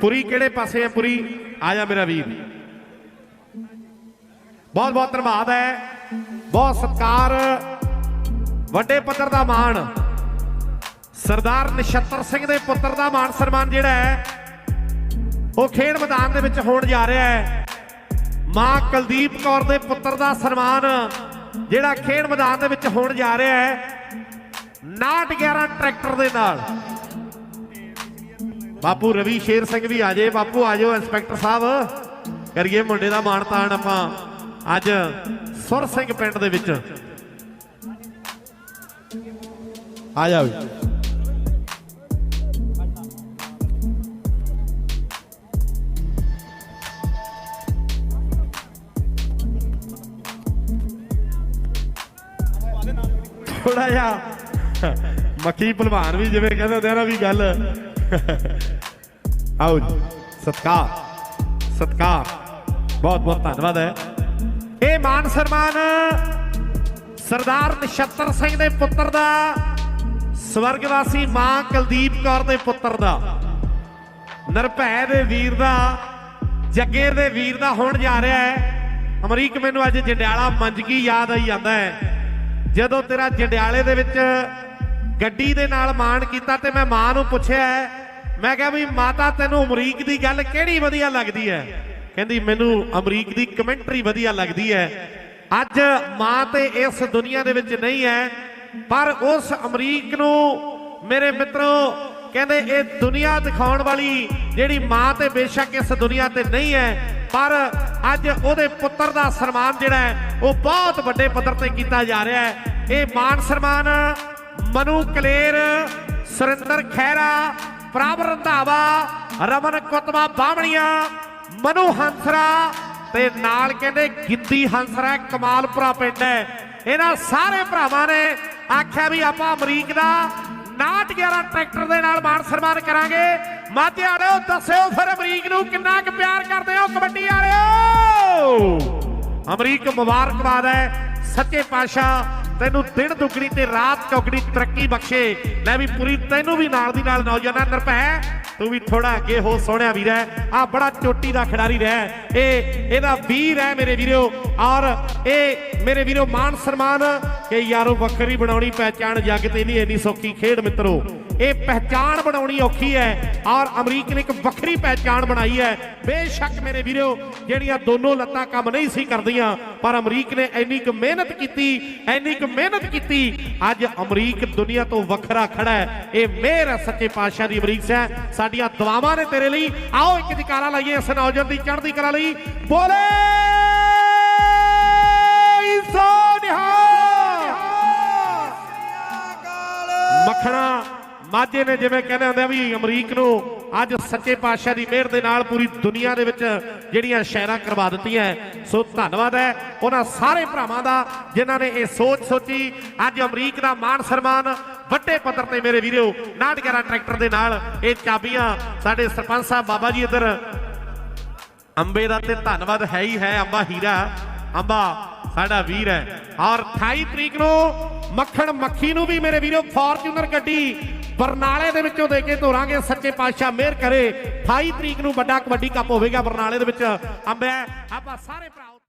ਪੁਰੀ ਕਿਹੜੇ ਪਾਸੇ ਹੈ ਪੁਰੀ? ਆ ਜਾ ਮੇਰਾ ਵੀਰ। ਬਹੁਤ ਬਹੁਤ ਧੰਨਵਾਦ ਹੈ। ਬਹੁਤ ਸਤਿਕਾਰ। ਵੱਡੇ ਪੱਧਰ ਦਾ ਮਾਣ। ਸਰਦਾਰ ਨਛੱਤਰ ਸਿੰਘ ਦੇ ਪੁੱਤਰ ਦਾ ਮਾਣ ਸਨਮਾਨ ਜਿਹੜਾ ਹੈ, ਉਹ ਖੇਡ ਮੈਦਾਨ ਦੇ ਵਿੱਚ ਹੋਣ ਜਾ ਰਿਹਾ ਹੈ। ਮਾਂ ਕੁਲਦੀਪ ਕੌਰ ਦੇ ਪੁੱਤਰ ਦਾ ਸਨਮਾਨ ਜਿਹੜਾ ਖੇਡ ਮੈਦਾਨ ਦੇ ਵਿੱਚ ਹੋਣ ਜਾ ਰਿਹਾ ਹੈ। 911 ਟਰੈਕਟਰ ਦੇ ਨਾਲ। ਬਾਪੂ ਰਵੀ ਸ਼ੇਰ ਸਿੰਘ ਵੀ ਆ ਜੇ, ਬਾਪੂ ਆ ਜਾਓ ਇੰਸਪੈਕਟਰ ਸਾਹਿਬ। ਕਰੀਏ ਮੁੰਡੇ ਦਾ ਮਾਣ ਤਾਣ ਆਪਾਂ। ਅੱਜ ਸੁਰ ਸਿੰਘ ਪਿੰਡ ਦੇ ਵਿੱਚ। ਆ ਜਾਓ ਥੋੜਾ ਜਿਹਾ ਮੱਕੀ ਭਲਵਾਨ ਵੀ ਜਿਵੇਂ ਕਹਿੰਦੇ ਹੁੰਦੇ ਆ ਨਾ ਵੀ ਗੱਲ। ਆਓ ਸਤਕਾਰ ਸਤਕਾਰ ਬਹੁਤ ਬਹੁਤ ਧੰਨਵਾਦ ਹੈ ਇਹ ਮਾਨ ਸਨਮਾਨ ਸਰਦਾਰ ਨਛੱਤਰ ਸਿੰਘ ਦੇ ਪੁੱਤਰ ਦਾ, ਸਵਰਗਵਾਸੀ ਮਾਂ ਕੁਲਦੀਪ ਕੌਰ ਦੇ ਪੁੱਤਰ ਦਾ, ਨਿਰਭੈ ਦੇ ਵੀਰ ਦਾ ਜੱਗੇ ਦੇ ਵੀਰ ਦਾ ਹੋਣ ਜਾ ਰਿਹਾ ਹੈ। ਅਮਰੀਕ, ਮੈਨੂੰ ਅੱਜ ਜੰਡਿਆਲਾ ਮੰਜਗੀ ਯਾਦ ਆਈ ਜਾਂਦਾ ਹੈ। ਜਦੋਂ ਤੇਰਾ ਜੰਡਿਆਲੇ ਦੇ ਵਿੱਚ ਗੱਡੀ ਦੇ ਨਾਲ ਮਾਣ ਕੀਤਾ ਤੇ ਮੈਂ ਮਾਂ ਨੂੰ ਪੁੱਛਿਆ ਮੈਂ ਕਿਹਾ ਵੀ ਮਾਤਾ, ਤੈਨੂੰ ਅਮਰੀਕ ਦੀ ਗੱਲ ਕਿਹੜੀ ਵਧੀਆ ਲੱਗਦੀ ਹੈ? ਕਹਿੰਦੀ, ਮੈਨੂੰ ਅਮਰੀਕ ਦੀ ਕਮੈਂਟਰੀ ਵਧੀਆ ਲੱਗਦੀ ਹੈ। ਅੱਜ ਮਾਂ ਤੇ ਇਸ ਦੁਨੀਆ ਦੇ ਵਿੱਚ ਨਹੀਂ ਹੈ, ਪਰ ਉਸ ਅਮਰੀਕ ਨੂੰ ਮੇਰੇ ਮਿੱਤਰੋ, ਕਹਿੰਦੇ, ਇਹ ਦੁਨੀਆ ਦਿਖਾਉਣ ਵਾਲੀ ਜਿਹੜੀ ਮਾਂ ਤੇ ਬੇਸ਼ੱਕ ਇਸ ਦੁਨੀਆ ਤੇ ਨਹੀਂ ਹੈ, ਪਰ ਅੱਜ ਉਹਦੇ ਪੁੱਤਰ ਦਾ ਸਨਮਾਨ ਜਿਹੜਾ ਹੈ, ਉਹ ਬਹੁਤ ਵੱਡੇ ਪੱਧਰ ਤੇ ਕੀਤਾ ਜਾ ਰਿਹਾ ਹੈ। ਇਹ ਮਾਨ ਸਨਮਾਨ ਮਨੂ ਕਲੇਰ, ਸੁਰਿੰਦਰ ਖਹਿਰਾ ਪ੍ਰਭ ਰੰਧਾਵਾ, ਰਮਨ ਕੁਤਵਾ ਬਾਹਮਣੀਆਂ, ਮਨੂ ਹੰਸਰਾ ਤੇ ਨਾਲ ਕਹਿੰਦੇ ਗਿੱਦੀ ਹੰਸਰਾ, ਕਮਾਲਪੁਰਾ ਪਿੰਡ ਹੈ। ਇਹਨਾਂ ਸਾਰੇ ਭਰਾਵਾਂ ਨੇ ਆਖਿਆ ਵੀ ਆਪਾਂ ਅਮਰੀਕ ਦਾ 911 ਟਰੈਕਟਰ ਦੇ ਨਾਲ ਮਾਨ ਸਨਮਾਨ ਕਰਾਂਗੇ। ਮਾਝੇ ਵਾਲਿਓ ਦੱਸਿਓ ਫਿਰ ਅਮਰੀਕ ਨੂੰ ਕਿੰਨਾ ਕੁ ਪਿਆਰ ਕਰਦੇ ਹੋ ਕਬੱਡੀ ਵਾਲਿਓ? ਅਮਰੀਕ ਮੁਬਾਰਕਬਾਦ ਹੈ। ਸੱਚੇ ਪਾਤਸ਼ਾਹ, ਤੈਨੂੰ ਦਿਨ ਦੁਗਣੀ ਤੇ ਰਾਤ ਚੌਗਣੀ ਤਰੱਕੀ ਬਖਸ਼ੇ। ਲੈ ਵੀ ਪੂਰੀ, ਤੈਨੂੰ ਵੀ ਨਾਲ ਦੀ ਨਾਲ ਨੌਜਵਾਨਾਂ ਨਿਰਭੈ ਤੂੰ ਵੀ ਥੋੜਾ ਅੱਗੇ ਹੋ ਸੋਹਣਿਆ ਵੀਰ ਹੈ ਆ ਬੜਾ ਚੋਟੀ ਦਾ ਖਿਡਾਰੀ ਰਹਿ। ਇਹ ਇਹਦਾ ਵੀਰ ਹੈ ਮੇਰੇ ਵੀਰੋ। ਔਰ ਇਹ ਮੇਰੇ ਵੀਰੋ, ਮਾਨ ਸਨਮਾਨ। ਕਿ ਯਾਰੋ ਵੱਖਰੀ ਬਣਾਉਣੀ, ਪਹਿਚਾਣ ਜੱਗ ਤੇ ਨਹੀਂ ਇੰਨੀ ਸੌਖੀ ਖੇਡ ਮਿੱਤਰੋ। ਇਹ ਪਹਿਚਾਣ ਬਣਾਉਣੀ ਔਖੀ ਹੈ। ਔਰ ਅਮਰੀਕ ਨੇ ਇੱਕ ਵੱਖਰੀ ਪਹਿਚਾਣ ਬਣਾਈ ਹੈ। ਬੇਸ਼ੱਕ ਮੇਰੇ ਵੀਰੋ, ਜਿਹੜੀਆਂ ਦੋਨੋਂ ਲੱਤਾਂ ਕੰਮ ਨਹੀਂ ਸੀ ਕਰਦੀਆਂ, ਪਰ ਅਮਰੀਕ ਨੇ ਇੰਨੀ ਕੁ ਮਿਹਨਤ ਕੀਤੀ, ਇੰਨੀ ਕੁ ਮਿਹਨਤ ਕੀਤੀ। ਅੱਜ ਅਮਰੀਕ ਦੁਨੀਆ ਤੋਂ ਵੱਖਰਾ ਖੜਾ ਹੈ। ਇਹ ਮਿਹਰ ਹੈ ਸੱਚੇ ਪਾਤਸ਼ਾਹ ਦੀ ਅਮਰੀਕ ਸਹਿ। ਸਾਡੀਆਂ ਦੁਆਵਾਂ ਨੇ ਤੇਰੇ ਲਈ। ਆਓ ਇੱਕ ਜਕਾਰਾ ਲਾਈਏ ਇਸ ਨੌਜਵਾਨ ਦੀ ਚੜ੍ਹਦੀ ਕਲਾ ਲਈ। ਬੋਲੇ! ਮਾਝੇ ਨੇ, ਜਿਵੇਂ ਕਹਿੰਦੇ ਹੁੰਦੇ ਆ ਵੀ ਅਮਰੀਕ ਨੂੰ ਅੱਜ ਸੱਚੇ ਪਾਤਸ਼ਾਹ ਦੀ ਮਿਹਰ ਦੇ ਨਾਲ ਪੂਰੀ ਦੁਨੀਆ ਦੇ ਵਿੱਚ ਜਿਹੜੀਆਂ ਸ਼ਹਿਰਾਂ ਕਰਵਾ ਦਿੱਤੀਆਂ ਸੋ ਧੰਨਵਾਦ ਹੈ ਉਹਨਾਂ ਸਾਰੇ ਭਰਾਵਾਂ ਦਾ ਜਿਨ੍ਹਾਂ ਨੇ ਇਹ ਸੋਚ ਸੋਚੀ। ਅੱਜ ਅਮਰੀਕ ਦਾ ਮਾਣ ਸਨਮਾਨ ਵੱਡੇ ਪੱਧਰ ਤੇ ਮੇਰੇ ਵੀਰੋ 911 ਟਰੈਕਟਰ ਦੇ ਨਾਲ ਇਹ ਚਾਬੀਆਂ ਸਾਡੇ ਸਰਪੰਚ ਸਾਹਿਬ ਬਾਬਾ ਜੀ ਇੱਧਰ। ਅੰਬੇ ਦਾ ਤੇ ਧੰਨਵਾਦ ਹੈ ਹੀ ਹੈ, ਅੰਬਾ ਹੀਰਾ, ਅੰਬਾ ਸਾਡਾ ਵੀਰ ਹੈ ਔਰ 28 ਤਰੀਕ ਨੂੰ ਮੱਖਣ ਮੱਖੀ ਨੂੰ ਵੀ ਮੇਰੇ ਵੀਰੋ ਫੋਰਚੂਨਰ ਗੱਡੀ ਬਰਨਾਲੇ ਦੇ ਵਿੱਚੋਂ ਦੇ ਕੇ ਤੋਰਾਂਗੇ ਸੱਚੇ ਪਾਤਸ਼ਾਹ ਮਿਹਰ ਕਰੇ। 28 ਤਰੀਕ ਨੂੰ ਵੱਡਾ ਕਬੱਡੀ ਕੱਪ ਹੋਵੇਗਾ ਬਰਨਾਲੇ ਦੇ ਵਿੱਚ। ਅੰਬੇ ਆਪਾਂ ਸਾਰੇ ਭਰਾ